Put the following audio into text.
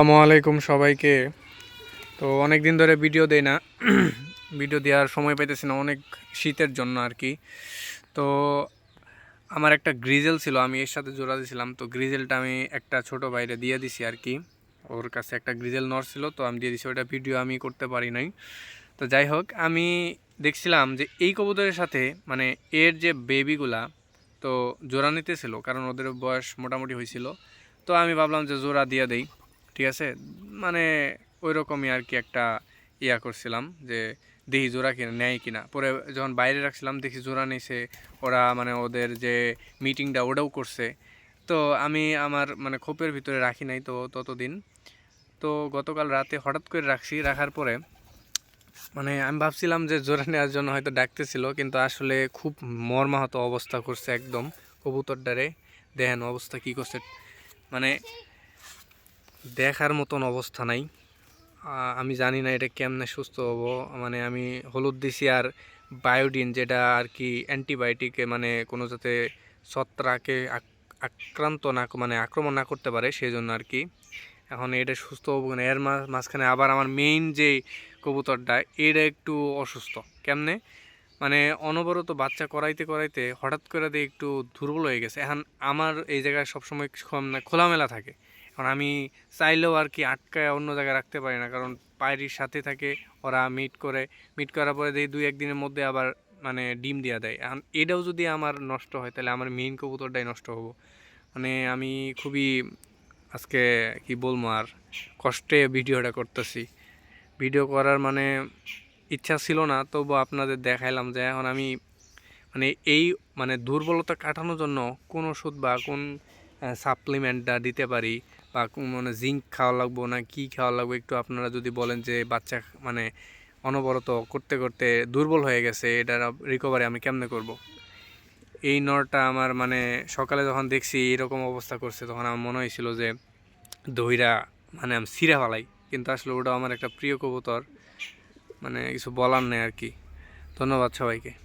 আসসালামু আলাইকুম সবাইকে। তো অনেক দিন ধরে ভিডিও দেই না। ভিডিও দেওয়ার সময় পাইতেছি না, অনেক শীতের জন্য আর কি। তো আমার একটা গ্রিজেল ছিল, আমি এর সাথে জোড়া দিয়েছিলাম তো গ্রিজেলটা আমি একটা ছোট বাইরে দিয়ে দিছি আর কি। ওর কাছে একটা গ্রিজেল নর ছিল, তো আমি দিয়ে দিছি ওটা ভিডিও আমি করতে পারি নাই। তো যাই হোক, আমি দেখছিলাম যে এই কবুতরের সাথে মানে এর যে বেবিগুলা তো জোড়া নিতেছিল, কারণ ওদের বয়স মোটামুটি হয়েছিল তো আমি ভাবলাম যে জোড়া দিয়ে দেই। ঠিক আছে? মানে ওই রকমই আর কি একটা ইয়া করছিলাম যে দেখি জোড়া কিনা, নেয় কিনা। পরে যখন বাইরে রাখছিলাম, দেখি জোড়া নিছে। ওরা মানে ওদের যে মিটিংটা ওটাও করছে। তো আমি আমার মানে খোপের ভিতরে রাখি নাই তো ততদিন। তো গতকাল রাতে হঠাৎ করে রাখছি। রাখার পরে মানে আমি ভাবছিলাম যে জোড়া নেওয়ার জন্য হয়তো ডাকতেছিল, কিন্তু আসলে খুব মর্মাহত অবস্থা করছে একদম। কবুতরটারে। দেখেন অবস্থা কি করছে। মানে দেখার মতন অবস্থা নাই। আমি জানি না এটা কেমনে সুস্থ হব। মানে আমি হলুদ দিছি আর বায়োডিন, যেটা আর কি অ্যান্টিবায়োটিকে মানে কোনো যাতে ছত্রাকে আক- আক্রান্ত না মানে আক্রমণ না করতে পারে সেই জন্য আর কি। এখন এটা সুস্থ হব না এর মাঝখানে আবার আমার মেইন যে কবুতরটা, এটা একটু অসুস্থ। কেমনে? মানে অনবরত বাচ্চা করাইতে করাইতে হঠাৎ করে দিয়ে একটু দুর্বল হয়ে গেছে। এখন আমার এই জায়গায় সবসময় খোলা- খোলামেলা থাকে। এখন আমি চাইলেও আর কি আটকায় অন্য জায়গায় রাখতে পারি না। কারণ পায়রির সাথে থাকে, ওরা মিট করে। মিট করার পরে দেখি দুই, একদিনের মধ্যে আবার মানে ডিম দেওয়া দেয়। এটাও যদি আমার নষ্ট হয়, তাহলে আমার মেইন কবুতরটাই নষ্ট হব। মানে আমি খুবই আজকে কি বলব আর, কষ্টে ভিডিওটা করতেছি। ভিডিও করার মানে ইচ্ছা ছিল না তবু আপনাদের দেখাইলাম যে এখন আমি মানে এই মানে দুর্বলতা কাটানোর জন্য কোন ওষুধ বা কোন সাপ্লিমেন্টটা দিতে পারি। বা মানে জিঙ্ক খাওয়া লাগবো না কি খাওয়া লাগবে একটু আপনারা যদি বলেন যে বাচ্চা মানে অনবরত করতে করতে দুর্বল হয়ে গেছে, এটার রিকভারি আমি কেমনে করব। এই নরটা আমার মানে সকালে যখন দেখছি এরকম অবস্থা করছে, তখন আমার মনে হয়েছিল যে দইরা মানে আমি সিরা ফালাই। কিন্তু আসলে ওটা আমার একটা প্রিয় কবুতর মানে কিছু বলার নেই আর কি। ধন্যবাদ সবাইকে।